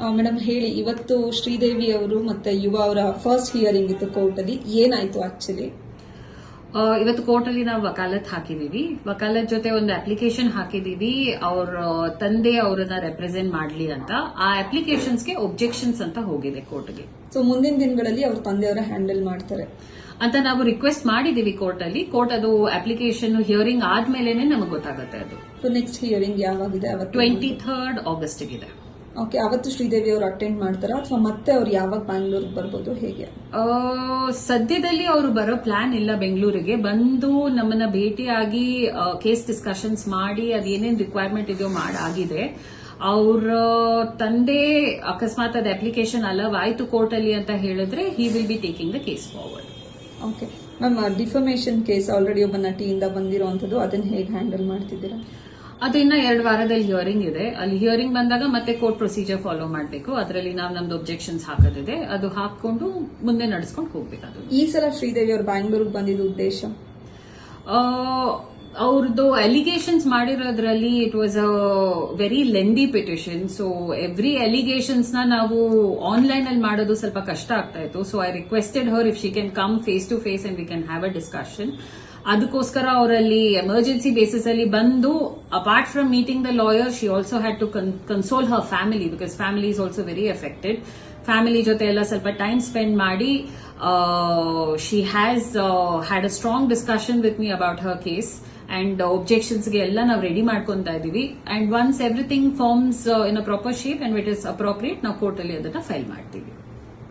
Madam ಹೇಳಿ ಇವತ್ತು ಶ್ರೀದೇವಿ ಅವರು ಮತ್ತೆ ಯುವ ಅವರ ಫಸ್ಟ್ ಹಿಯರಿಂಗ್ ಇತ್ತು ಕೋರ್ಟ್ ಅಲ್ಲಿ ಏನಾಯ್ತು ಆಕ್ಚುಲಿ ಇವತ್ತು ಕೋರ್ಟಲ್ಲಿ ನಾವು ವಕಾಲತ್ ಹಾಕಿದೀವಿ ವಕಾಲತ್ ಜೊತೆ ಒಂದು ಅಪ್ಲಿಕೇಶನ್ ಹಾಕಿದೀವಿ ಅವ್ರ ತಂದೆ ಅವರನ್ನ ರೆಪ್ರೆಸೆಂಟ್ ಮಾಡ್ಲಿ ಅಂತ. ಆ ಅಪ್ಲಿಕೇಶನ್ಸ್ಗೆ ಒಬ್ಜೆಕ್ಷನ್ಸ್ ಅಂತ ಹೋಗಿದೆ ಕೋರ್ಟ್ಗೆ. ಸೊ ಮುಂದಿನ ದಿನಗಳಲ್ಲಿ ಅವ್ರ ತಂದೆಯವರ ಹ್ಯಾಂಡಲ್ ಮಾಡ್ತಾರೆ. ಅಂತ ನಾವು ರಿಕ್ವೆಸ್ಟ್ ಮಾಡಿದೀವಿ ಕೋರ್ಟ್ ಅಲ್ಲಿ ಕೋರ್ಟ್ ಅದು ಅಪ್ಲಿಕೇಶನ್ ಹಿಯರಿಂಗ್ ಆದ್ಮೇಲೆ ನಮಗೆ ಗೊತ್ತಾಗುತ್ತೆ ಅದು. ಸೊ ನೆಕ್ಸ್ಟ್ ಹಿಯರಿಂಗ್ ಯಾವಾಗಿದೆ? ಟ್ವೆಂಟಿ ಥರ್ಡ್ ಆಗಸ್ಟ್ ಇದೆ ಓಕೆ ಅವತ್ತು ಶ್ರೀದೇವಿ ಅವರು ಅಟೆಂಡ್ ಮಾಡ್ತಾರಾ? ಅಥವಾ ಮತ್ತೆ ಅವ್ರು ಯಾವಾಗ ಬ್ಯಾಂಗ್ಳೂರ್ಗೆ ಬರ್ಬೋದು? ಹೇಗೆ? ಸದ್ಯದಲ್ಲಿ ಅವರು ಬರೋ ಪ್ಲಾನ್ ಇಲ್ಲ ಬೆಂಗಳೂರಿಗೆ. ಬಂದು ನಮ್ಮನ್ನ ಭೇಟಿಯಾಗಿ ಕೇಸ್ ಡಿಸ್ಕಷನ್ಸ್ ಮಾಡಿ ಅದೇನೇನ್ ರಿಕ್ವೈರ್ಮೆಂಟ್ ಇದೆಯೋ ಮಾಡಾಗಿದೆ ಅವರ ತಂದೆ ಅಕಸ್ಮಾತ್ ಅದು ಅಪ್ಲಿಕೇಶನ್ ಅಲವಾಯ್ತು ಕೋರ್ಟ್ ಅಲ್ಲಿ ಅಂತ ಹೇಳಿದ್ರೆ he will be taking the case forward okay ma'am defamation case already ಒಬ್ಬ ನಟಿಯಿಂದ ಬಂದಿರುವಂತದ್ದು ಅದನ್ನ ಹೇಗೆ ಹ್ಯಾಂಡಲ್ ಮಾಡ್ತಿದ್ದೀರಾ? ಅದು ಇನ್ನ ಎರಡು ವಾರದಲ್ಲಿ ಹಿಯರಿಂಗ್ ಇದೆ. ಅಲ್ಲಿ ಹಿಯರಿಂಗ್ ಬಂದಾಗ ಮತ್ತೆ ಕೋರ್ಟ್ ಪ್ರೊಸೀಜರ್ ಫಾಲೋ ಮಾಡಬೇಕು. ಅದರಲ್ಲಿ ನಾವು ನಮ್ದು ಒಬ್ಜೆಕ್ಷನ್ಸ್ ಹಾಕೋದಿದೆ. ಅದು ಹಾಕೊಂಡು ಮುಂದೆ ನಡೆಸ್ಕೊಂಡು ಹೋಗ್ಬೇಕು ಅದು. ಈ ಸಲ ಶ್ರೀದೇವಿ ಅವರು ಬ್ಯಾಂಗ್ಳೂರ್ಗೆ ಬಂದಿದ್ದ ಉದ್ದೇಶ? ಅವ್ರದ್ದು allegations ಮಾಡಿರೋದ್ರಲ್ಲಿ it was a very lengthy petition so every ಅಲಿಗೇಷನ್ಸ್ನ ನಾವು ಆನ್ಲೈನ್ ಅಲ್ಲಿ ಮಾಡೋದು ಸ್ವಲ್ಪ ಕಷ್ಟ ಆಗ್ತಾ ಇತ್ತು. So I requested her if she can come face to face and we can have a discussion ಅದಕ್ಕೋಸ್ಕರ ಅವರಲ್ಲಿ ಎಮರ್ಜೆನ್ಸಿ ಬೇಸಿಸ್ ಅಲ್ಲಿ ಬಂದು apart from meeting the lawyer she also had to console her family because family is also very affected family ಜೊತೆ ಎಲ್ಲ ಸ್ವಲ್ಪ time spend ಮಾಡಿ she has had a strong discussion with me about her case and ಒಬ್ಜೆಕ್ಷನ್ಸ್ಗೆ ಎಲ್ಲ ನಾವು ready ಮಾಡ್ಕೊತಾ ಇದೀವಿ and once everything forms in a proper shape and it is appropriate ನಾವು ಕೋರ್ಟಲ್ಲಿ ಅದನ್ನ ಫೈಲ್ ಮಾಡ್ತೀವಿ.